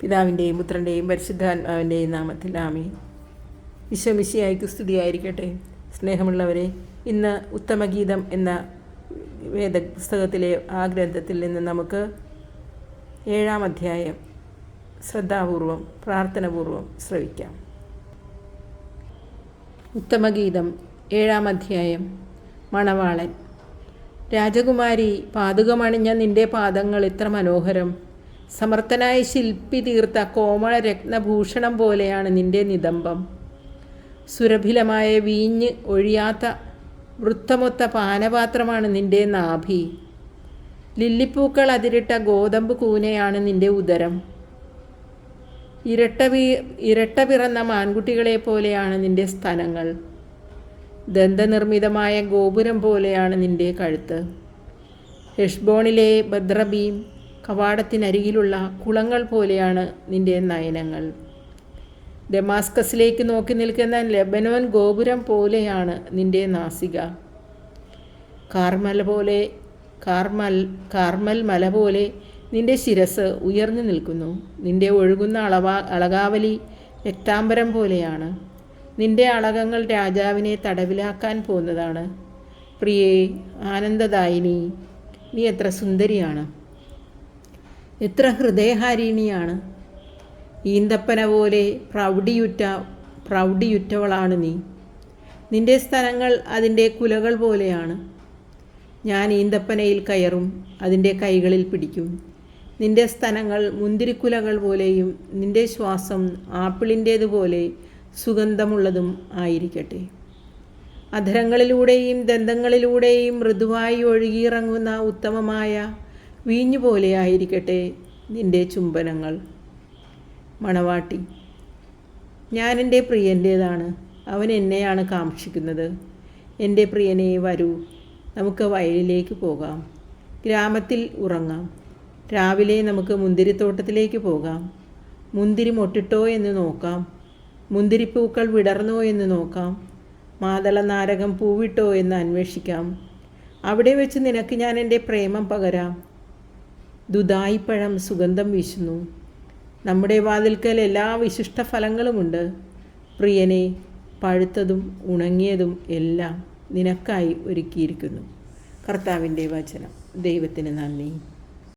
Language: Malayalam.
പിതാവിന്റെയും പുത്രന്റെയും പരിശുദ്ധാത്മാവിന്റെയും നാമത്തിൽ ആമീൻ. വിശ്വമിശിയായിക്ക് സ്തുതിയായിരിക്കട്ടെ. സ്നേഹമുള്ളവരെ ഇന്ന് ഉത്തമഗീതം എന്ന വേദപുസ്തകത്തിലെ ആ ഗ്രന്ഥത്തിൽ നിന്ന് നമുക്ക് ഏഴാം അധ്യായം ശ്രദ്ധാപൂർവം പ്രാർത്ഥനപൂർവം ശ്രവിക്കാം. ഉത്തമഗീതം ഏഴാം അധ്യായം മണവാളൻ. രാജകുമാരി പാതുകമണിഞ്ഞ നിന്റെ പാദങ്ങൾ എത്ര മനോഹരം. സമർത്ഥനായ ശില്പി തീർത്ത കോമള രത്നഭൂഷണം പോലെയാണ് നിന്റെ നിതംബം. സുരഭിലമായ വീഞ്ഞ് ഒഴിയാത്ത വൃത്തമൊത്ത പാനപാത്രമാണ് നിന്റെ നാഭി. ലില്ലിപ്പൂക്കൾ അതിരിട്ട ഗോതമ്പ് കൂനയാണ് നിന്റെ ഉദരം. ഇരട്ട വീ ഇരട്ട പിറന്ന മാൻകുട്ടികളെ പോലെയാണ് നിന്റെ സ്ഥലങ്ങൾ ദന്തനിർമ്മിതമായ ഗോപുരം പോലെയാണ് നിന്റെ കഴുത്ത്. ഹെഷ്ബോണിലെ ഭദ്രബീം കവാടത്തിനരികിലുള്ള കുളങ്ങൾ പോലെയാണ് നിന്റെ നയനങ്ങൾ. ഡെമാസ്കസിലേക്ക് നോക്കി നിൽക്കുന്ന ലെബനോൻ ഗോപുരം പോലെയാണ് നിന്റെ നാസിക. കാർമൽ പോലെ കാർമൽ കാർമൽ മല പോലെ നിന്റെ ശിരസ് ഉയർന്നു നിൽക്കുന്നു. നിന്റെ ഒഴുകുന്ന അളവാ അളകാവലി രക്താംബരം പോലെയാണ്. നിന്റെ അളകങ്ങൾ രാജാവിനെ തടവിലാക്കാൻ പോകുന്നതാണ് പ്രിയേ ആനന്ദദായിനി നീ എത്ര സുന്ദരിയാണ്. എത്ര ഹൃദയഹാരിണിയാണ്. ഈന്തപ്പന പോലെ പ്രൗഢിയുറ്റ പ്രൗഢിയുറ്റവളാണ് നീ. നിന്റെ സ്ഥലങ്ങൾ അതിന്റെ കുലകൾ പോലെയാണ്. ഞാൻ ഈന്തപ്പനയിൽ കയറും അതിന്റെ കൈകളിൽ പിടിക്കും. നിന്റെ സ്ഥലങ്ങൾ മുന്തിരിക്കുലകൾ പോലെയും നിന്റെ ശ്വാസം ആപ്പിളിന്റേതുപോലെ സുഗന്ധമുള്ളതും ആയിരിക്കട്ടെ. അധരങ്ങളിലൂടെയും ദന്തങ്ങളിലൂടെയും മൃദുവായി ഒഴുകിയിറങ്ങുന്ന ഉത്തമമായ വീഞ്ഞു പോലെ ആയിരിക്കട്ടെ നിന്റെ ചുംബനങ്ങൾ. മണവാട്ടി ഞാൻ എന്റെ പ്രിയന്റേതാണ്. അവൻ എന്നെയാണ് കാക്ഷിക്കുന്നത്. എന്റെ പ്രിയനെ വരൂ. നമുക്ക് വയലിലേക്ക് പോകാം. ഗ്രാമത്തിൽ ഉറങ്ങാം. രാവിലെ നമുക്ക് മുന്തിരിത്തോട്ടത്തിലേക്ക് പോകാം. മുന്തിരി മൊട്ടിട്ടോ എന്ന് നോക്കാം. മുന്തിരിപ്പൂക്കൾ വിടർന്നോ എന്ന് നോക്കാം. മാതള നാരകം പൂവിട്ടോ എന്ന് അന്വേഷിക്കാം. അവിടെ വെച്ച് നിനക്ക് ഞാൻ എന്റെ പ്രേമം പകരാം. ദുദായിപ്പഴം സുഗന്ധം വീശുന്നു. നമ്മുടെ വാതിൽക്കൽ എല്ലാ വിശിഷ്ട ഫലങ്ങളുമുണ്ട്. പ്രിയനെ പഴുത്തതും ഉണങ്ങിയതും എല്ലാം നിനക്കായി ഒരുക്കിയിരിക്കുന്നു. കർത്താവിന്റെ വചനം. ദൈവത്തിന് നന്ദി.